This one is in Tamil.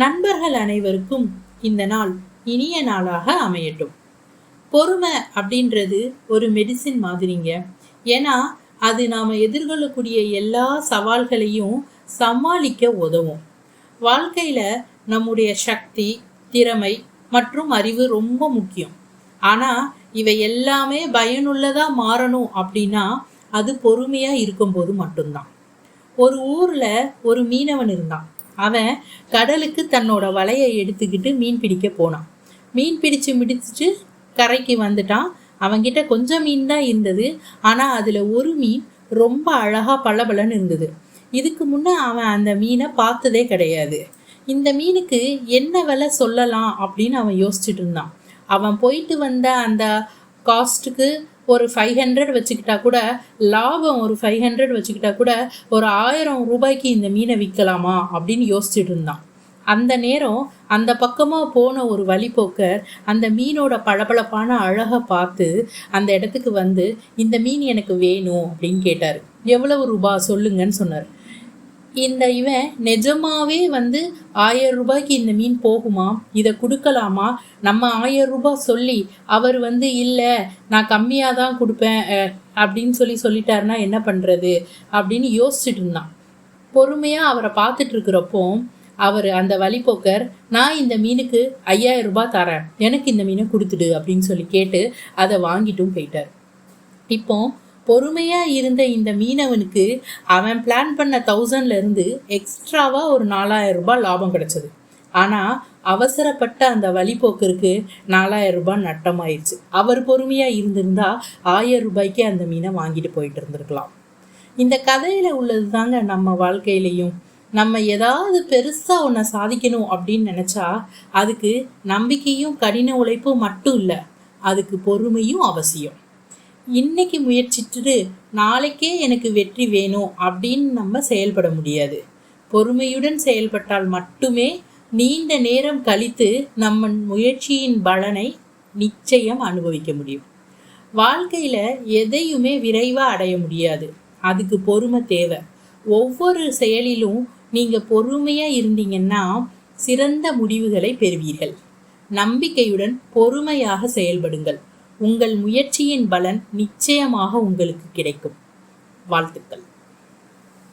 நண்பர்கள் அனைவருக்கும் இந்த நாள் இனிய நாளாக அமையட்டும். பொறுமை அப்படின்றது ஒரு மெடிசின் மாதிரிங்க. ஏன்னா அது நாம் எதிர்கொள்ளக்கூடிய எல்லா சவால்களையும் சமாளிக்க உதவும். வாழ்க்கையில் நம்முடைய சக்தி திறமை மற்றும் அறிவு ரொம்ப முக்கியம். ஆனால் இவை எல்லாமே பயனுள்ளதாக மாறணும் அப்படின்னா அது பொறுமையாக இருக்கும்போது மட்டும்தான். ஒரு ஊரில் ஒரு மீனவன் இருந்தான். அவன் கடலுக்கு தன்னோட வலையை எடுத்துக்கிட்டு மீன் பிடிக்க போனான். மீன் பிடிச்சு முடிச்சுட்டு கரைக்கு வந்துட்டான். அவன்கிட்ட கொஞ்சம் மீன் தான் இருந்தது. ஆனால் அதில் ஒரு மீன் ரொம்ப அழகாக பளபளன்னு இருந்தது. இதுக்கு முன்னே அவன் அந்த மீனை பார்த்ததே கிடையாது. இந்த மீனுக்கு என்ன விலை சொல்லலாம் அப்படின்னு அவன் யோசிச்சுட்டு இருந்தான். அவன் போயிட்டு வந்த அந்த காஸ்ட்டுக்கு ஒரு ஃபைவ் ஹண்ட்ரட் வச்சுக்கிட்டா கூட லாபம் ஒரு ஃபைவ் ஹண்ட்ரட் வச்சுக்கிட்டா கூட ஒரு ஆயிரம் ரூபாய்க்கு இந்த மீனை விற்கலாமா அப்படின்னு யோசிச்சுட்டு இருந்தான். அந்த நேரம் அந்த பக்கமாக போன ஒரு வழிபோக்கர் அந்த மீனோட பளபளப்பான அழகை பார்த்து அந்த இடத்துக்கு வந்து இந்த மீன் எனக்கு வேணும் அப்படின்னு கேட்டார். எவ்வளவு ரூபா? சொல்லுங்கன்னு சொன்னார். இந்த இவன் நிஜமாவே வந்து ஆயிரம் ரூபாய்க்கு இந்த மீன் போகுமா? இதை கொடுக்கலாமா? நம்ம ஆயிரம் ரூபாய் சொல்லி அவர் வந்து இல்லை நான் கம்மியாக தான் கொடுப்பேன் அப்படின்னு சொல்லி சொல்லிட்டாருன்னா என்ன பண்ணுறது அப்படின்னு யோசிச்சுட்டு இருந்தான். பொறுமையாக அவரை பார்த்துட்டு இருக்கிறப்போ அவர் அந்த வழிபோக்கர் நான் இந்த மீனுக்கு ஐயாயிரம் ரூபாய் தரேன். எனக்கு இந்த மீனை கொடுத்துடு அப்படின்னு சொல்லி கேட்டு அதை வாங்கிட்டும் போயிட்டார். இப்போ பொறுமையாக இருந்த இந்த மீனவனுக்கு அவன் பிளான் பண்ண தௌசண்ட்லேருந்து எக்ஸ்ட்ராவாக ஒரு நாலாயிரம் ரூபாய் லாபம் கிடச்சிது. ஆனால் அவசரப்பட்ட அந்த வழிபோக்கருக்கு நாலாயிரம் ரூபாய் நட்டமாயிடுச்சு அவர் பொறுமையாக இருந்திருந்தா ஆயிரம் ரூபாய்க்கு அந்த மீனை வாங்கிட்டு போயிட்டு இருந்திருக்கலாம். இந்த கதையில் உள்ளது தாங்க நம்ம வாழ்க்கையிலையும். நம்ம ஏதாவது பெருசாக ஒன்றை சாதிக்கணும் அப்படின்னு நினச்சா அதுக்கு நம்பிக்கையும் கடின உழைப்பும் மட்டும் இல்லை. அதுக்கு பொறுமையும் அவசியம். இன்னைக்கு முயற்சிச்சுட்டு நாளைக்கே எனக்கு வெற்றி வேணும் அப்படின்னு நம்ம செயல்பட முடியாது. பொறுமையுடன் செயல்பட்டால் மட்டுமே நீண்ட நேரம் கழித்து நம்ம முயற்சியின் பலனை நிச்சயம் அனுபவிக்க முடியும். வாழ்க்கையில் எதையுமே விரைவாக அடைய முடியாது. அதுக்கு பொறுமை தேவை. ஒவ்வொரு செயலிலும் நீங்கள் பொறுமையாக இருந்தீங்கன்னா சிறந்த முடிவுகளை பெறுவீர்கள். நம்பிக்கையுடன் பொறுமையாக செயல்படுங்கள். உங்கள் முயற்சியின் பலன் நிச்சயமாக உங்களுக்கு கிடைக்கும். வாழ்த்துக்கள்.